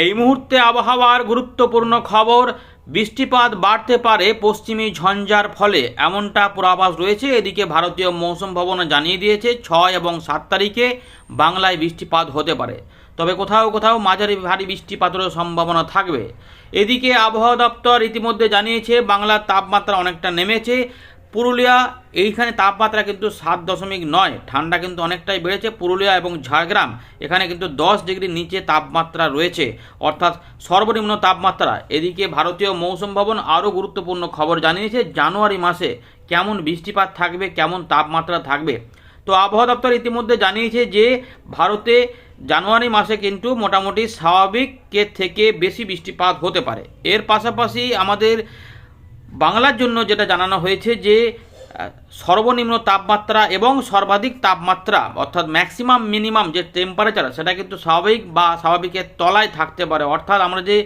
এই মুহূর্তে আবহাওয়ার গুরুত্বপূর্ণ খবর, বৃষ্টিপাত বাড়তে পারে পশ্চিমী ঝঞ্ঝার ফলে। এমনটা পূর্বাভাস রয়েছে। এদিকে ভারতীয় মৌসুম ভবন জানিয়ে দিয়েছে, ছয় এবং সাত তারিখে বাংলায় বৃষ্টিপাত হতে পারে। তবে কোথাও কোথাও মাঝারি ভারী বৃষ্টিপাতেরও সম্ভাবনা থাকবে। এদিকে আবহাওয়া দপ্তর ইতিমধ্যে জানিয়েছে, বাংলার তাপমাত্রা অনেকটা নেমেছে। পুরুলিয়া, এইখানে তাপমাত্রা কিন্তু সাত দশমিক নয়। ঠান্ডা কিন্তু অনেকটাই বেড়েছে পুরুলিয়া এবং ঝাড়গ্রাম। এখানে কিন্তু দশ ডিগ্রি নিচে তাপমাত্রা রয়েছে। অর্থাৎ সর্বনিম্ন তাপমাত্রা। এদিকে ভারতীয় মৌসুম ভবন আরও গুরুত্বপূর্ণ খবর জানিয়েছে জানুয়ারি মাসে কেমন বৃষ্টিপাত থাকবে, কেমন তাপমাত্রা থাকবে। তো আবহাওয়া দপ্তর ইতিমধ্যে জানিয়েছে যে, ভারতে জানুয়ারি মাসে কিন্তু মোটামুটি স্বাভাবিকের থেকে বেশি বৃষ্টিপাত হতে পারে। এর পাশাপাশি আমাদের বাংলার জন্য যেটা জানানো হয়েছে যে সর্বনিম্ন তাপমাত্রা এবং সর্বাধিক তাপমাত্রা, অর্থাৎ ম্যাক্সিমাম মিনিমাম যে টেম্পারেচার সেটা কিন্তু স্বাভাবিক বা স্বাভাবিকের তলায় থাকতে পারে। অর্থাৎ আমরা যে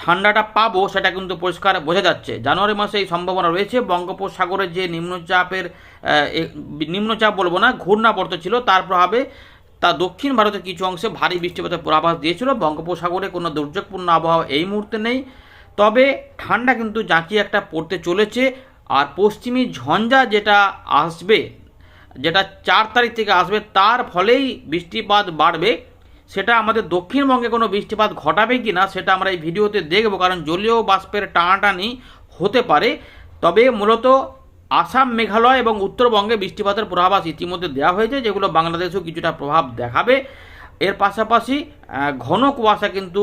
ঠান্ডাটা পাবো, সেটা কিন্তু পরিষ্কার বোঝা যাচ্ছে। জানুয়ারি মাসে এই সম্ভাবনা রয়েছে। বঙ্গোপসাগরের যে নিম্নচাপের নিম্নচাপ বলব না, ঘূর্ণাবর্ত ছিল, তার প্রভাবে তা দক্ষিণ ভারতের কিছু অংশে ভারী বৃষ্টিপাতের পূর্বাভাস দিয়েছিল। বঙ্গোপসাগরে কোনো দুর্যোগপূর্ণ আবহাওয়া এই মুহূর্তে নেই। তবে ঠান্ডা কিন্তু জাঁকিয়ে একটা পড়তে চলেছে আর পশ্চিমী ঝঞ্ঝা যেটা আসবে, যেটা চার তারিখ থেকে আসবে, তার ফলেই বৃষ্টিপাত বাড়বে। সেটা আমাদের দক্ষিণবঙ্গে কোনো বৃষ্টিপাত ঘটাবে কি না, সেটা আমরা এই ভিডিওতে দেখব, কারণ জলীয় বাষ্পের টানাটানি হতে পারে। তবে মূলত আসাম, মেঘালয় এবং উত্তরবঙ্গে বৃষ্টিপাতের পূর্বাভাস ইতিমধ্যে দেওয়া হয়েছে, যেগুলো বাংলাদেশেও কিছুটা প্রভাব দেখাবে। এর পাশাপাশি ঘন কুয়াশা কিন্তু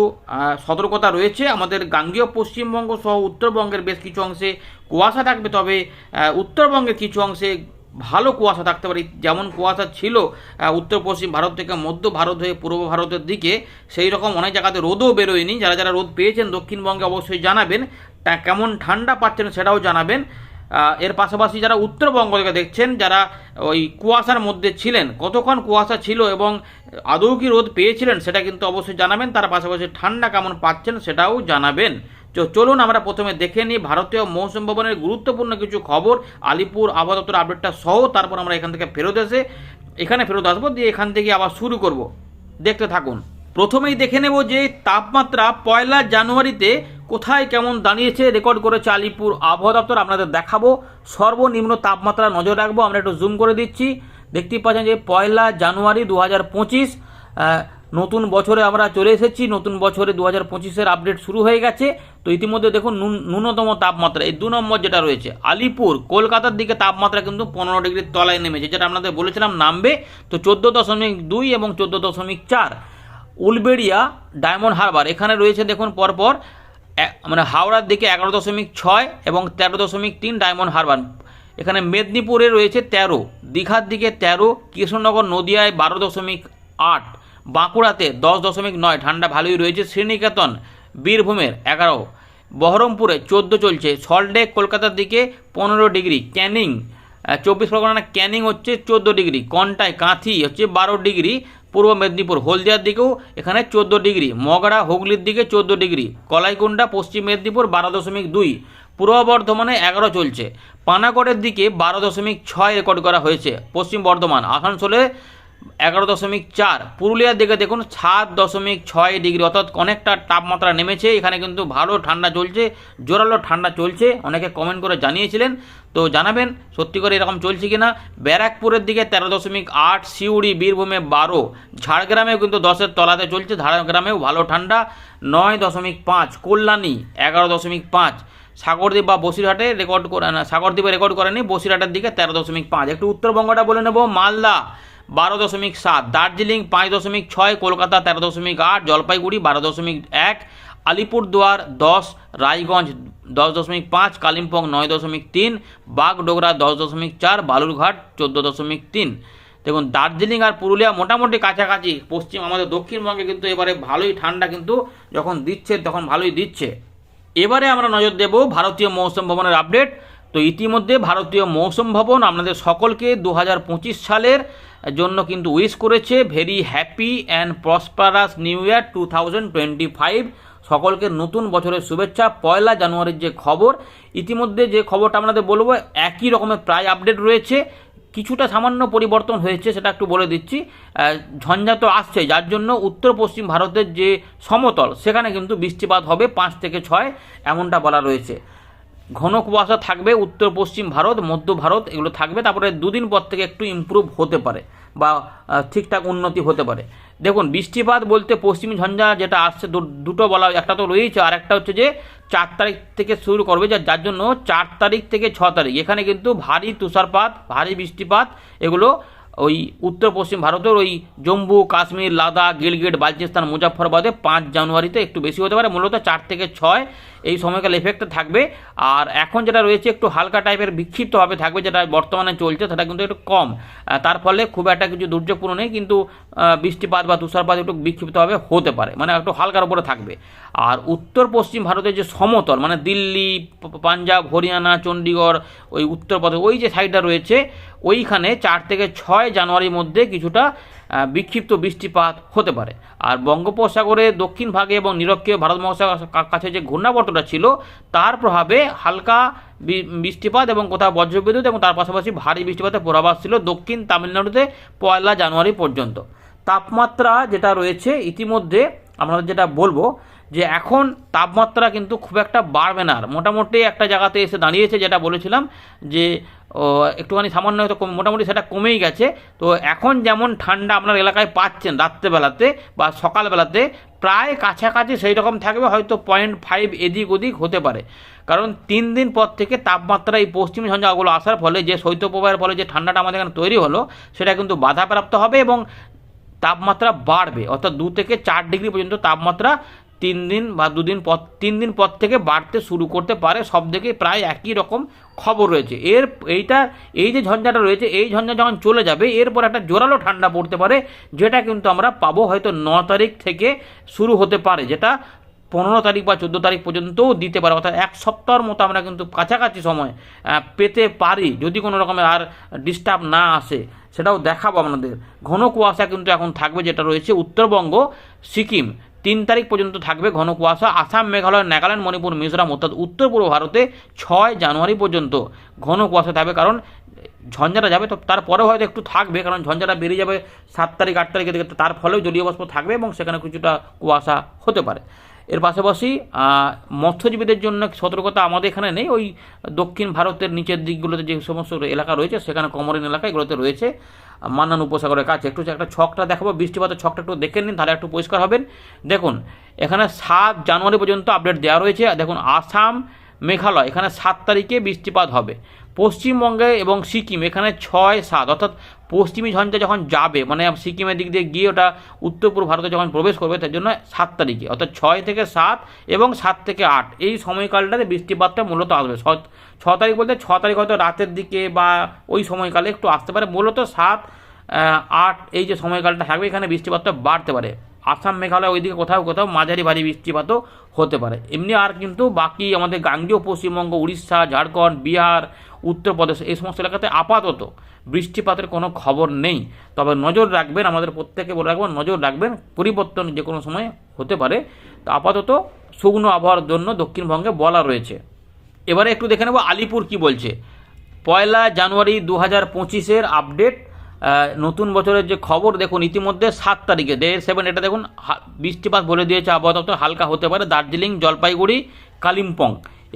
সতর্কতা রয়েছে। আমাদের গাঙ্গীয় পশ্চিমবঙ্গ সহ উত্তরবঙ্গের বেশ কিছু অংশে কুয়াশা থাকবে, তবে উত্তরবঙ্গের কিছু অংশে ভালো কুয়াশা থাকতে পারে। যেমন কুয়াশা ছিল উত্তর পশ্চিম ভারত থেকে মধ্য ভারত হয়ে পূর্ব ভারতের দিকে, সেই রকম অনেক জায়গাতে রোদও বেরোয়নি। যারা যারা রোদ পেয়েছেন দক্ষিণবঙ্গে অবশ্যই জানাবেন। কেমন ঠান্ডা পাচ্ছেন সেটাও জানাবেন। এর পাশাপাশি যারা উত্তরবঙ্গ থেকে দেখছেন, যারা ওই কুয়াশার মধ্যে ছিলেন, কতক্ষণ কুয়াশা ছিল এবং আদৌ কি রোদ পেয়েছিলেন সেটা কিন্তু অবশ্যই জানাবেন, তার পাশাপাশি ঠান্ডা কেমন পাচ্ছেন সেটাও জানাবেন। তো চলুন আমরা প্রথমে দেখে নিই ভারতীয় মৌসুম ভবনের গুরুত্বপূর্ণ কিছু খবর, আলিপুর আবহাওয়া আপডেটটা সহ, তারপর আমরা এখান থেকে ফেরত এসে, এখানে ফেরত আসব, দিয়ে এখান থেকে আবার শুরু করব। দেখতে থাকুন। প্রথমেই দেখে নেব যে তাপমাত্রা পয়লা জানুয়ারিতে কোথায় কেমন দাঁড়িয়েছে রেকর্ড করেছে আলিপুর আবহাওয়া দপ্তর, আপনাদের দেখাবো। সর্বনিম্ন তাপমাত্রা নজর রাখব, আমরা একটু জুম করে দিচ্ছি। দেখতেই পাচ্ছেন যে পয়লা জানুয়ারি দু হাজার পঁচিশ নতুন বছরে আমরা চলে এসেছি, নতুন বছরে দু হাজার পঁচিশের আপডেট শুরু হয়ে গেছে। তো ইতিমধ্যে দেখুন ন্যূনতম তাপমাত্রা, এই দু নম্বর যেটা রয়েছে, আলিপুর, কলকাতার দিকে তাপমাত্রা কিন্তু পনেরো ডিগ্রির তলায় নেমেছে, যেটা আপনাদের বলেছিলাম নামবে। তো চোদ্দ দশমিক দুই এবং চোদ্দ দশমিক চার, উলবেড়িয়া, ডায়মন্ড হারবার, এখানে রয়েছে দেখুন পরপর মানে হাওড়ার দিকে এগারো দশমিক ছয় এবং তেরো দশমিক তিন ডায়মন্ড হারবার। এখানে মেদিনীপুরে রয়েছে তেরো, দীঘার দিকে তেরো, কৃষ্ণনগর, নদিয়ায় বারো দশমিক আট, বাঁকুড়াতে দশ দশমিক নয়, ঠান্ডা ভালোই রয়েছে। শ্রীনিকেতন, বীরভূমের এগারো, বহরমপুরে চোদ্দ চলছে। সল্টলেক কলকাতার দিকে পনেরো ডিগ্রি। ক্যানিং চব্বিশ পরগনা ক্যানিং হচ্ছে চোদ্দ ডিগ্রি। কন্টাই কাঁথি হচ্ছে বারো ডিগ্রি। পূর্ব মেদিনীপুর, হলদিয়ার দিকেও এখানে চোদ্দ ডিগ্রি, মগড়া, হুগলির দিকে চোদ্দ ডিগ্রি কলাইকুণ্ডা পশ্চিম মেদিনীপুর বারো দশমিক দুই, পূর্ব বর্ধমানে এগারো চলছে। পানাগড়ের দিকে বারো দশমিক ছয় রেকর্ড করা হয়েছে, পশ্চিম বর্ধমান, আসানসোলে এগারো দশমিক চার। পুরুলিয়ার দিকে দেখুন, সাত দশমিক ছয় ডিগ্রি। অর্থাৎ অনেকটা তাপমাত্রা নেমেছে। এখানে কিন্তু ভালো ঠান্ডা চলছে, জোরালো ঠান্ডা চলছে। অনেকে কমেন্ট করে জানিয়েছিলেন। তো জানাবেন, সত্যি করে এরকম চলছে কি না ব্যারাকপুরের দিকে তেরো দশমিক আট, সিউড়ি, বীরভূমে বারো। ঝাড়গ্রামেও কিন্তু দশের তলাতে চলছে। ঝাড়গ্রামেও ভালো ঠান্ডা। নয় দশমিক পাঁচ। কল্যাণী, এগারো দশমিক পাঁচ। সাগরদ্বীপ বা বসিরহাটে রেকর্ড করে না, সাগরদ্বীপে রেকর্ড করেনি। বসিরহাটের দিকে তেরো দশমিক পাঁচ। একটু উত্তরবঙ্গটা বলে নেব। মালদা বারো দশমিক সাত, দার্জিলিং পাঁচ দশমিক ছয়, কলকাতা তেরো দশমিক আট, জলপাইগুড়ি বারো দশমিক এক, আলিপুরদুয়ার দশ, রায়গঞ্জ দশ দশমিক পাঁচ, কালিম্পং নয় দশমিক তিন, বাগডোগরা দশ দশমিক চার, বালুরঘাট চোদ্দ দশমিক তিন। দেখুন, দার্জিলিং আর পুরুলিয়া মোটামুটি কাছাকাছি। পশ্চিম, আমাদের দক্ষিণবঙ্গে কিন্তু এবারে ভালোই ঠান্ডা কিন্তু যখন দিচ্ছে, তখন ভালোই দিচ্ছে। এবারে আমরা নজর দেব ভারতীয় মৌসুম ভবনের আপডেট তো ইতিমধ্যে ভারতীয় মৌসুম ভবন আপনাদের সকলকে দু হাজার পঁচিশ সালের জন্য কিন্তু উইশ করেছে। Very happy and prosperous new year two thousand twenty five সকলকে নতুন বছরের শুভেচ্ছা। পয়লা জানুয়ারির যে খবর, ইতিমধ্যে যে খবরটা আপনাদের বলব, একই রকমের প্রায় আপডেট রয়েছে। কিছুটা সামান্য পরিবর্তন হয়েছে, সেটা একটু বলে দিচ্ছি। ঝঞ্ঝা তো আসছে, যার জন্য উত্তর পশ্চিম ভারতের যে সমতল, সেখানে কিন্তু বৃষ্টিপাত হবে পাঁচ থেকে ছয়, এমনটা বলা রয়েছে। ঘন কুয়াশা থাকবে, উত্তর, পশ্চিম ভারত, মধ্য ভারত, এগুলো থাকবে, তারপরে দুদিন পর থেকে একটু ইমপ্রুভ হতে পারে বা ঠিকঠাক উন্নতি হতে পারে। দেখুন, বৃষ্টিপাত বলতে পশ্চিমী ঝঞ্ঝা যেটা আসছে দুটো বলা, একটা তো রয়েছে আর একটা হচ্ছে যে চার তারিখ থেকে শুরু করবে যা- যার জন্য চার তারিখ থেকে ছ তারিখ। এখানে কিন্তু ভারী তুষারপাত, ভারী বৃষ্টিপাত, এগুলো ওই উত্তর পশ্চিম ভারতের ওই জম্মু, কাশ্মীর, লাদাখ, গিলগিট, বালচিস্তান মুজাফরবাদে পাঁচ জানুয়ারিতে একটু বেশি হতে পারে, মূলত চার থেকে ছয় এই সময়কাল এফেক্টে থাকবে। আর এখন যেটা রয়েছে একটু হালকা টাইপের বিক্ষিপ্তভাবে থাকবে, যেটা বর্তমানে চলছে, সেটা কিন্তু একটু কম। তার ফলে খুব একটা কিছু দুর্যোগপূর্ণ নেই, কিন্তু বৃষ্টিপাত বা তুষারপাত একটু বিক্ষিপ্তভাবে হতে পারে মানে একটু হালকার উপরে থাকবে। আর উত্তর পশ্চিম ভারতের যে সমতল মানে দিল্লি পাঞ্জাব, হরিয়ানা, চণ্ডীগড়, ওই উত্তরপ্রদেশ ওই যে সাইডটা রয়েছে, ওইখানে চার থেকে ছয় জানুয়ারির মধ্যে কিছুটা বিক্ষিপ্ত বৃষ্টিপাত হতে পারে। আর বঙ্গোপসাগরে দক্ষিণ ভাগে এবং নিরক্ষীয় ভারত মহাসাগর কাছে যে ঘূর্ণাবর্তটা ছিল, তার প্রভাবে হালকা বৃষ্টিপাত এবং কোথাও বজ্রবিদ্যুৎ এবং তার পাশাপাশি ভারী বৃষ্টিপাতের পূর্বাভাস ছিল দক্ষিণ তামিলনাড়ুতে পয়লা জানুয়ারি পর্যন্ত। তাপমাত্রা যেটা রয়েছে, ইতিমধ্যে আমরা যেটা বলব যে এখন তাপমাত্রা কিন্তু খুব একটা বাড়বে না আর। মোটামুটি একটা জায়গাতে এসে দাঁড়িয়েছে যেটা বলেছিলাম যে একটুখানি সামান্য হয়তো মোটামুটি সেটা কমেই গেছে। তো এখন যেমন ঠান্ডা আপনার এলাকায় পাচ্ছেন রাত্রেবেলাতে বা সকালবেলাতে, প্রায় কাছাকাছি সেই রকম থাকবে, হয়তো পয়েন্ট ফাইভ এদিক ওদিক হতে পারে। কারণ তিন দিন পর থেকে তাপমাত্রা এই পশ্চিমী ঝঞ্ঝাগুলো আসার ফলে, যে শৈত্যপ্রবাহের ফলে যে ঠান্ডাটা আমাদের এখানে তৈরি হলো, সেটা কিন্তু বাধাপ্রাপ্ত হবে এবং তাপমাত্রা বাড়বে, অর্থাৎ দু থেকে চার ডিগ্রি পর্যন্ত তাপমাত্রা তিন দিন বা দুদিন পর, তিন দিন পর থেকে বাড়তে শুরু করতে পারে। সব দিকে প্রায় একই রকম খবর রয়েছে। এর, এইটা, এই যে ঝঞ্ঝাটা রয়েছে, এই ঝঞ্ঝা যখন চলে যাবে, এরপর একটা জোরালো ঠান্ডা পড়তে পারে, যেটা কিন্তু আমরা পাবো হয়তো ন তারিখ থেকে শুরু হতে পারে, যেটা পনেরো তারিখ বা চোদ্দ তারিখ পর্যন্তও দিতে পারে, অর্থাৎ এক সপ্তাহের মতো আমরা কিন্তু কাছাকাছি সময় পেতে পারি, যদি কোনো রকমের আর ডিস্টার্ব না আসে। সেটাও দেখাবো আপনাদের। ঘন কুয়াশা কিন্তু এখন থাকবে যেটা রয়েছে উত্তরবঙ্গ, সিকিম। তিন তারিখ পর্যন্ত থাকবে ঘন কুয়াশা। আসাম, মেঘালয়, নাগাল্যান্ড, মণিপুর, মিজোরাম, অর্থাৎ উত্তর পূর্ব ভারতে ছয় জানুয়ারি পর্যন্ত ঘন কুয়াশা থাকবে। কারণ ঝঞ্ঝাটা যাবে তো তারপরেও হয়তো একটু থাকবে, কারণ ঝঞ্ঝাটা বেরিয়ে যাবে সাত তারিখ, আট তারিখের দিকে। তার ফলেও জলীয় বাষ্প থাকবে এবং সেখানে কিছুটা কুয়াশা হতে পারে। এর পাশাপাশি মৎস্যজীবীদের জন্য সতর্কতা আমাদের এখানে নেই। ওই দক্ষিণ ভারতের নিচের দিকগুলোতে যে সমস্ত এলাকা রয়েছে, সেখানে কমরিন এলাকা এগুলোতে রয়েছে। মান্নান উপসাগরের কাছে। একটু একটা ছকটা দেখাবো, বৃষ্টিপাতের ছকটা একটু দেখে নিন, তাহলে একটু পরিষ্কার হবেন। দেখুন, এখানে সাত জানুয়ারি পর্যন্ত আপডেট দেওয়া রয়েছে। দেখুন, আসাম, মেঘালয়, এখানে সাত তারিখে বৃষ্টিপাত হবে। পশ্চিমবঙ্গে এবং সিকিম, এখানে ছয় সাত, অর্থাৎ পশ্চিমী ঝঞ্ঝা যখন যাবে মানে সিকিমের দিক দিয়ে গিয়ে ওটা উত্তর পূর্ব ভারতে যখন প্রবেশ করবে, তার জন্য সাত তারিখে, অর্থাৎ ছয় থেকে সাত এবং সাত থেকে আট, এই সময়কালটাতে বৃষ্টিপাতটা মূলত আসবে। ছ তারিখ বলতে ছ তারিখ হয়তো রাতের দিকে বা ওই সময়কালে একটু আসতে পারে। মূলত সাত আট এই যে সময়কালটা থাকবে, এখানে বৃষ্টিপাতটা বাড়তে পারে। আসাম, মেঘালয় ওইদিকে কোথাও কোথাও মাঝারি ভারী বৃষ্টিপাতও হতে পারে। এমনি আর কিন্তু বাকি আমাদের গাঙ্গীয়, পশ্চিমবঙ্গ, উড়িষ্যা, ঝাড়খণ্ড, বিহার উত্তরপ্রদেশ, এই সমস্ত এলাকাতে আপাতত বৃষ্টিপাতের কোনো খবর নেই। তবে নজর রাখবেন, আমাদের প্রত্যেকে বলে রাখবেন নজর রাখবেন, পরিবর্তন যে কোনো সময় হতে পারে। তো আপাতত শুকনো আবহাওয়ার জন্য দক্ষিণবঙ্গে বলা রয়েছে। এবারে একটু দেখে নেব আলিপুর কি বলছে। পয়লা জানুয়ারি দু হাজার পঁচিশের আপডেট নতুন বছরের যে খবর, দেখুন, ইতিমধ্যে সাত তারিখে, ডে সেভেন, এটা দেখুন বৃষ্টিপাত বলে দিয়েছে আবহাওয়া দপ্তর হালকা হতে পারে, দার্জিলিং, জলপাইগুড়ি, কালিম্পং।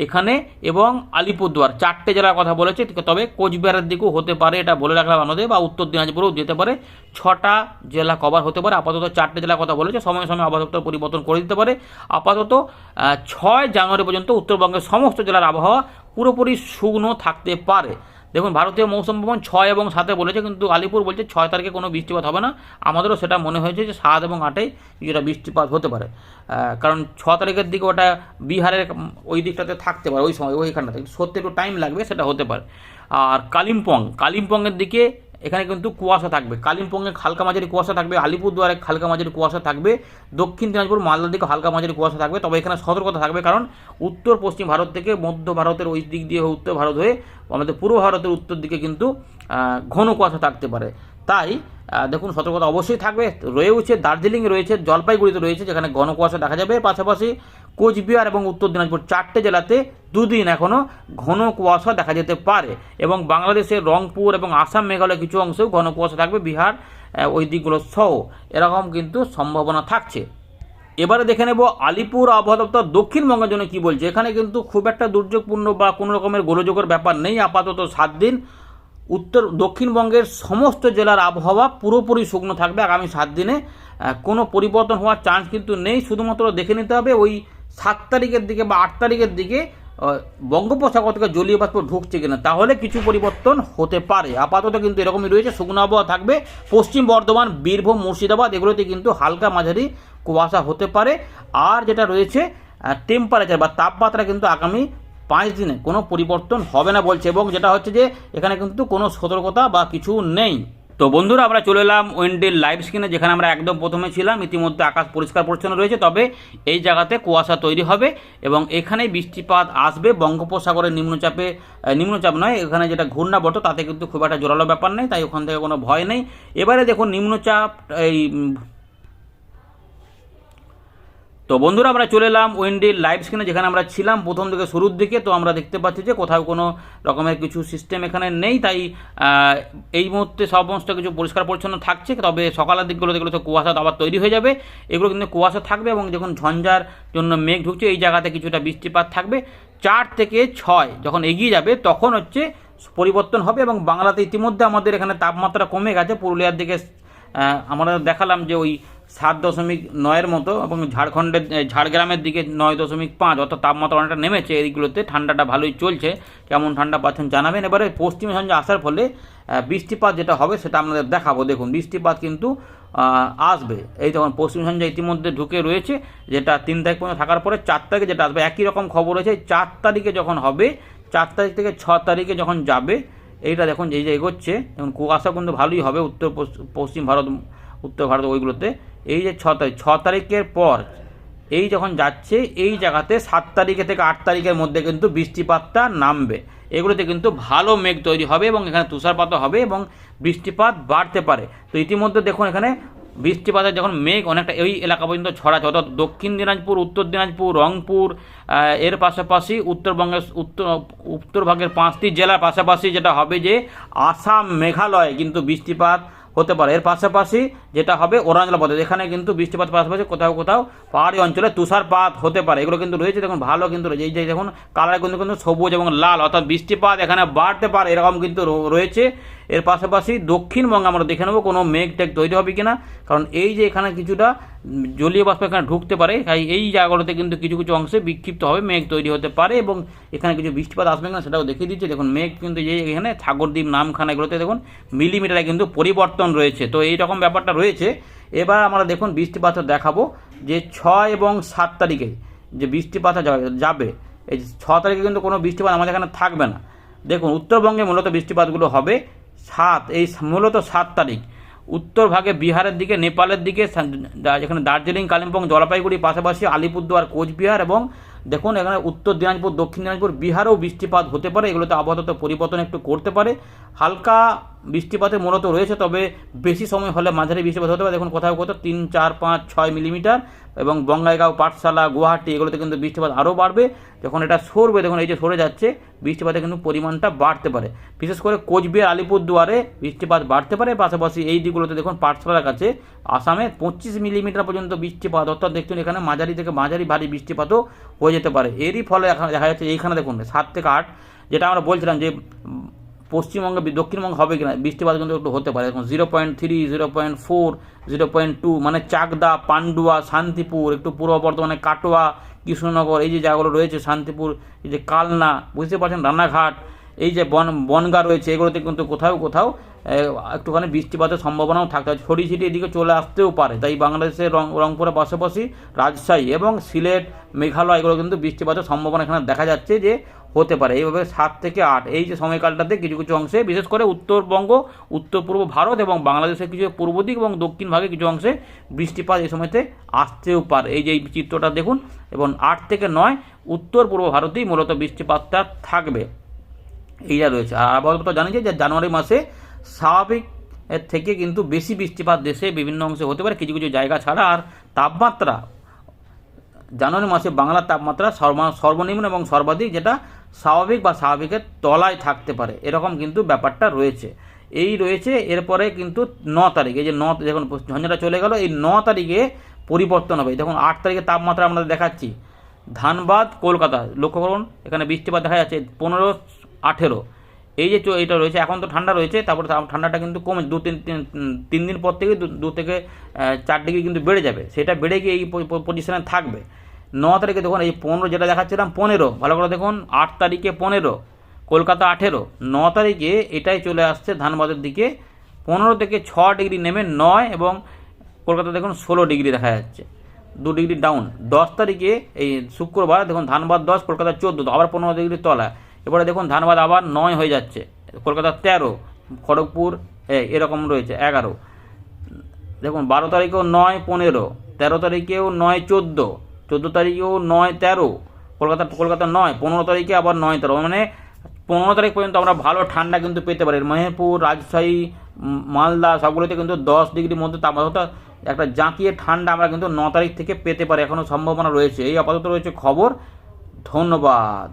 এখানে এবং আলিপুরদুয়ার চারটে জেলার কথা বলেছে তবে কোচবিহারের দিকেও হতে পারে, এটা বলে রাখলাম আমাদের, বা উত্তর দিনাজপুরেও যেতে পারে। ছটা জেলা কভার হতে পারে, আপাতত চারটে জেলার কথা বলেছে সময় সময় আবহাওয়া পরিবর্তন করে দিতে পারে। আপাতত ছয় জানুয়ারি পর্যন্ত উত্তরবঙ্গের সমস্ত জেলার আবহাওয়া পুরোপুরি শুকনো থাকতে পারে। দেখুন, ভারতীয় মৌসুম ভবন ছয় এবং সাতে বলেছে, কিন্তু আলিপুর বলছে ছয় তারিখে কোনো বৃষ্টিপাত হবে না। আমাদেরও সেটা মনে হয়েছে যে সাত এবং আটে কিছুটা বৃষ্টিপাত হতে পারে। কারণ ছ তারিখের দিকে ওটা বিহারের ওই দিকটাতে থাকতে পারে, ওই সময়, ওইখানটাতে। সত্যি একটু টাইম লাগবে, সেটা হতে পারে। আর কালিম্পং, কালিম্পংয়ের দিকে এখানে কিন্তু কুয়াশা থাকবে। কালিম্পংয়ে হালকা মাঝারি কুয়াশা থাকবে, আলিপুরদুয়ারে হালকা মাঝারি কুয়াশা থাকবে, দক্ষিণ দিনাজপুর, মালদার দিকে হালকা মাঝারি কুয়াশা থাকবে, তবে এখানে সতর্কতা থাকবে কারণ উত্তর পশ্চিম ভারত থেকে মধ্য ভারতের ওই দিক দিয়ে উত্তর ভারত হয়ে আমাদের পূর্ব ভারতের উত্তর দিকে কিন্তু ঘন কুয়াশা থাকতে পারে। তাই দেখুন সতর্কতা অবশ্যই থাকবে। রয়েছে দার্জিলিং রয়েছে, জলপাইগুড়িতে রয়েছে, যেখানে ঘন কুয়াশা দেখা যাবে। পাশাপাশি কোচবিহার এবং উত্তর দিনাজপুর চারটে জেলাতে দুদিন এখনও ঘন কুয়াশা দেখা যেতে পারে এবং বাংলাদেশের রংপুর এবং আসাম মেঘালয় কিছু অংশেও ঘন কুয়াশা থাকবে বিহার ওই দিকগুলো সহ। এরকম কিন্তু সম্ভাবনা থাকছে। এবারে দেখে নেব আলিপুর আবহাওয়া দপ্তর দক্ষিণবঙ্গের জন্য কি বলছে। এখানে কিন্তু খুব একটা দুর্যোগপূর্ণ বা কোনো রকমের গোলযোগের ব্যাপার নেই, আপাতত সাত দিন। উত্তর, দক্ষিণবঙ্গের সমস্ত জেলার আবহাওয়া পুরোপুরি শুকনো থাকবে আগামী সাত দিনে। কোনো পরিবর্তন হওয়ার চান্স কিন্তু নেই, শুধুমাত্র দেখে নিতে হবে ওই সাত তারিখের দিকে বা আট তারিখের দিকে বঙ্গোপসাগর থেকে জলীয় বাষ্প ঢুকছে কিনা, তাহলে কিছু পরিবর্তন হতে পারে। আপাতত কিন্তু এরকমই রয়েছে শুকনো আবহাওয়া থাকবে। পশ্চিম বর্ধমান, বীরভূম, মুর্শিদাবাদ, এগুলোতে কিন্তু হালকা মাঝারি কুয়াশা হতে পারে। আর যেটা রয়েছে টেম্পারেচার বা তাপমাত্রা কিন্তু আগামী পাঁচ দিনে কোনো পরিবর্তন হবে না বলছে। এবং যেটা হচ্ছে যে, এখানে কিন্তু কোনো সতর্কতা বা কিছু নেই। তো বন্ধুরা, আমরা চলে এলাম ওয়েন্ডের লাইভ স্ক্রিনে যেখানে আমরা একদম প্রথমে ছিলাম। ইতিমধ্যে আকাশ পরিষ্কার পরিচ্ছন্ন রয়েছে, তবে এই জায়গাতে কুয়াশা তৈরি হবে এবং এখানে বৃষ্টিপাত আসবে। বঙ্গোপসাগরের নিম্নচাপে নিম্নচাপ নয়, এখানে যেটা ঘূর্ণাবর্ত, তাতে কিন্তু খুব একটা জোরালো ব্যাপার নেই, তাই ওখান থেকে কোনো ভয় নেই। এবারে দেখুন, নিম্নচাপ, এই তো বন্ধুরা, আমরা চলে এলাম ওয়েন্ডির লাইভ স্ক্রিনে যেখানে আমরা ছিলাম প্রথম থেকে শুরুর দিকে। তো আমরা দেখতে পাচ্ছি যে কোথাও কোনো রকমের কিছু সিস্টেম এখানে নেই, তাই এই মুহূর্তে সমস্ত কিছু পরিষ্কার পরিচ্ছন্ন থাকছে। তবে সকালের দিকগুলো দেখলে তো কুয়াশা আবার তৈরি হয়ে যাবে। এগুলো কিন্তু কুয়াশা থাকবে এবং যখন ঝঞ্ঝার জন্য মেঘ ঢুকছে, এই জায়গাতে কিছুটা বৃষ্টিপাত থাকবে। চার থেকে ছয় যখন এগিয়ে যাবে, তখন হচ্ছে পরিবর্তন হবে এবং বাংলাতে ইতিমধ্যে আমাদের এখানে তাপমাত্রা কমে গেছে। পুরুলিয়ার দিকে আমরা দেখালাম যে ওই সাত দশমিক নয়ের মতো এবং ঝাড়খণ্ডের ঝাড়গ্রামের দিকে নয় দশমিক পাঁচ অর্থাৎ তাপমাত্রা অনেকটা নেমেছে এইগুলোতে ঠান্ডাটা ভালোই চলছে। কেমন ঠান্ডা পাচ্ছেন জানাবেন। এবারে পশ্চিমী ঝঞ্ঝা আসার ফলে বৃষ্টিপাত যেটা হবে সেটা আপনাদের দেখাবো। দেখুন, বৃষ্টিপাত কিন্তু আসবে। এই তখন পশ্চিম ঝঞ্ঝা ইতিমধ্যে ঢুকে রয়েছে, যেটা তিন তারিখ পর্যন্ত থাকার পরে চার তারিখে যেটা আসবে, একই রকম খবর রয়েছে, চার তারিখে যখন হবে, চার তারিখ থেকে ছ তারিখে যখন যাবে, এইটা দেখুন যেই যে এগোচ্ছে। এবং কুয়াশা কিন্তু ভালোই হবে উত্তর পশ্চিম ভারত, উত্তর ভারত ওইগুলোতে। এই যে ছ তারিখ, ছ তারিখের পর এই যখন যাচ্ছে, এই জায়গাতে সাত তারিখে থেকে আট তারিখের মধ্যে কিন্তু বৃষ্টিপাতটা নামবে। এগুলোতে কিন্তু ভালো মেঘ তৈরি হবে এবং এখানে তুষারপাতও হবে এবং বৃষ্টিপাত বাড়তে পারে। তো ইতিমধ্যে দেখুন এখানে বৃষ্টিপাতের যখন মেঘ অনেকটা এই এলাকা পর্যন্ত ছড়াচ্ছে, অর্থাৎ দক্ষিণ দিনাজপুর, উত্তর দিনাজপুর, রংপুর এর পাশাপাশি উত্তরবঙ্গের উত্তর, উত্তরভাগের পাঁচটি জেলার পাশাপাশি যেটা হবে যে আসাম মেঘালয় কিন্তু বৃষ্টিপাত হতে পারে। এর পাশাপাশি যেটা হবে অরুণাচল প্রদেশ। এখানে কিন্তু বৃষ্টিপাত পাশাপাশি কোথাও কোথাও পাহাড়ি অঞ্চলে তুষারপাত হতে পারে। এগুলো কিন্তু রয়েছে, দেখুন, ভালো কিন্তু রয়েছে। এই যে দেখুন, কালার কিন্তু কিন্তু সবুজ এবং লাল, অর্থাৎ বৃষ্টিপাত এখানে বাড়তে পারে, এরকম কিন্তু রয়েছে। এর পাশাপাশি দক্ষিণবঙ্গে আমরা দেখে নেব, কোনো মেঘ টেঘ তৈরি হবে কি না কারণ এই যে এখানে কিছুটা জলীয় বাষ্প এখানে ঢুকতে পারে, তাই এই জায়গাগুলোতে কিন্তু কিছু কিছু অংশে বিক্ষিপ্ত হবে মেঘ তৈরি হতে পারে এবং এখানে কিছু বৃষ্টিপাত আসবে কিনা সেটাও দেখিয়ে দিচ্ছে। দেখুন, মেঘ কিন্তু যে এখানে সাগরদ্বীপ নামখানা এগুলোতে দেখুন, মিলিমিটারে কিন্তু পরিবর্তন রয়েছে। তো এই রকম ব্যাপারটা রয়েছে। এবার আমরা দেখুন বৃষ্টিপাতটা দেখাবো যে ছয় এবং সাত তারিখে যে বৃষ্টিপাতটা যা- যাবে, এই ছ তারিখে কিন্তু কোনো বৃষ্টিপাত আমাদের এখানে থাকবে না। দেখুন, উত্তরবঙ্গে মূলত বৃষ্টিপাতগুলো হবে সাত, এই মূলত সাত তারিখ। উত্তর ভাগে বিহারের দিকে, নেপালের দিকে যেখানে দার্জিলিং, কালিম্পং, জলপাইগুড়ি, পাশাপাশি আলিপুরদুয়ার, কোচবিহার এবং দেখুন এখানে উত্তর দিনাজপুর, দক্ষিণ দিনাজপুর বিহারেও বৃষ্টিপাত হতে পারে। এগুলোতে আবহাওয়া পরিবর্তন একটু করতে পারে। হালকা বৃষ্টিপাতের মূলত রয়েছে, তবে বেশি সময় হলে মাঝারি বৃষ্টিপাত হতে পারে। দেখুন, কোথাও কোথাও তিন, চার, পাঁচ, ছয় মিলিমিটার এবং বঙ্গাইগাঁও পাঠশালা, গুয়াহাটি এগুলোতে কিন্তু বৃষ্টিপাত আরও বাড়বে। যখন এটা সরবে, দেখুন, এই যে সরে যাচ্ছে বৃষ্টিপাতের কিন্তু পরিমাণটা বাড়তে পারে। বিশেষ করে কোচবিহার, আলিপুরদুয়ারে বৃষ্টিপাত বাড়তে পারে। পাশাপাশি এই দিকগুলোতে দেখুন, পাঠশালার কাছে আসামে পঁচিশ মিলিমিটার পর্যন্ত বৃষ্টিপাত, অর্থাৎ দেখুন এখানে মাঝারি থেকে মাঝারি ভারী বৃষ্টিপাতও হয়ে যেতে পারে। এরই ফলে এখন দেখা যাচ্ছে, এইখানে দেখুন, সাত থেকে আট, যেটা আমরা বলছিলাম যে পশ্চিমবঙ্গে, দক্ষিণবঙ্গ হবে কিনা বৃষ্টিপাত কিন্তু একটু হতে পারে। এখন zero point three zero point four zero point two মানে চাকদা, পান্ডুয়া, শান্তিপুর, একটু পূর্ব বর্ধমানে কাটোয়া, কৃষ্ণনগর, এই যে জায়গাগুলো রয়েছে শান্তিপুর, এই যে কালনা, বুঝতে পারছেন রানাঘাট এই যে বন, বনগা রয়েছে, এগুলোতে কিন্তু কোথাও কোথাও একটুখানি বৃষ্টিপাতের সম্ভাবনাও থাকতে হয় ছড়িয়ে ছিটিয়ে এদিকে চলে আসতেও পারে। তাই বাংলাদেশের রং, রংপুরের পাশাপাশি রাজশাহী এবং সিলেট, মেঘালয়, এগুলো কিন্তু বৃষ্টিপাতের সম্ভাবনা এখানে দেখা যাচ্ছে যে হতে পারে। এইভাবে সাত থেকে আট, এই যে সময়কালটাতে কিছু কিছু অংশে, বিশেষ করে উত্তরবঙ্গ উত্তর পূর্ব ভারত এবং বাংলাদেশের কিছু পূর্ব দিক এবং দক্ষিণ ভাগে কিছু অংশে বৃষ্টিপাত এই সময়তে আসতেও পারে। এই যে এই চিত্রটা দেখুন, এবং আট থেকে নয় উত্তর পূর্ব ভারতেই মূলত বৃষ্টিপাতটা থাকবে। এইটা রয়েছে। আর আবহাওয়া জানিয়েছে যে জানুয়ারি মাসে স্বাভাবিক এর থেকে কিন্তু বেশি বৃষ্টিপাত দেশে বিভিন্ন অংশে হতে পারে, কিছু কিছু জায়গা ছাড়া। আর তাপমাত্রা, জানুয়ারি মাসে বাংলার তাপমাত্রা সর্বা- সর্বনিম্ন এবং সর্বাধিক যেটা স্বাভাবিক বা স্বাভাবিকের তলায় থাকতে পারে। এরকম কিন্তু ব্যাপারটা রয়েছে। এই রয়েছে এরপরে কিন্তু ন তারিখে যে ন, যখন ঝঞ্ঝাটা চলে গেল, এই ন তারিখে পরিবর্তন হবে। দেখুন, আট তারিখে তাপমাত্রা আমরা দেখাচ্ছি। ধানবাদ, কলকাতা, লক্ষ্য করুন, এখানে বৃষ্টিপাত দেখা যাচ্ছে। পনেরো আঠেরো। এই যে এটা রয়েছে, এখন তো ঠান্ডা রয়েছে, তারপরে ঠান্ডাটা কিন্তু কমে, দু তিন তিন দিন পর থেকে দু থেকে চার ডিগ্রি কিন্তু বেড়ে যাবে। সেটা বেড়ে গিয়ে এই পজিশনে থাকবে। ন তারিখে দেখুন, এই পনেরো যেটা দেখাচ্ছিলাম, পনেরো। ভালো করে দেখুন, আট তারিখে পনেরো, কলকাতা আঠেরো। ন তারিখে এটাই চলে আসছে ধানবাদের দিকে। পনেরো থেকে ছ ডিগ্রি নেমে নয় এবং কলকাতা দেখুন, ষোলো ডিগ্রি দেখা যাচ্ছে। দু ডিগ্রি ডাউন দশ তারিখে এই শুক্রবার, দেখুন, ধানবাদ দশ, কলকাতা চোদ্দ। আবার পনেরো ডিগ্রি তলা এবারে দেখুন, ধানবাদ আবার নয় হয়ে যাচ্ছে। কলকাতা তেরো, খড়গপুর এরকম রয়েছে, এগারো। দেখুন, বারো তারিখেও নয়, পনেরো। তেরো তারিখেও নয়, চোদ্দ। চোদ্দ তারিখেও নয়, তেরো। কলকাতা কলকাতা নয়, পনেরো তারিখে আবার নয়, তেরো। মানে পনেরো তারিখ পর্যন্ত আমরা ভালো ঠান্ডা কিন্তু পেতে পারি। মেহেরপুর, রাজশাহী মালদা, সবগুলোতে কিন্তু দশ ডিগ্রির মধ্যে তাপমাত্রা, একটা জাঁকিয়ে ঠান্ডা আমরা কিন্তু ন তারিখ থেকে পেতে পারি। এখনও সম্ভাবনা রয়েছে। এই আপাতত রয়েছে খবর। ধন্যবাদ।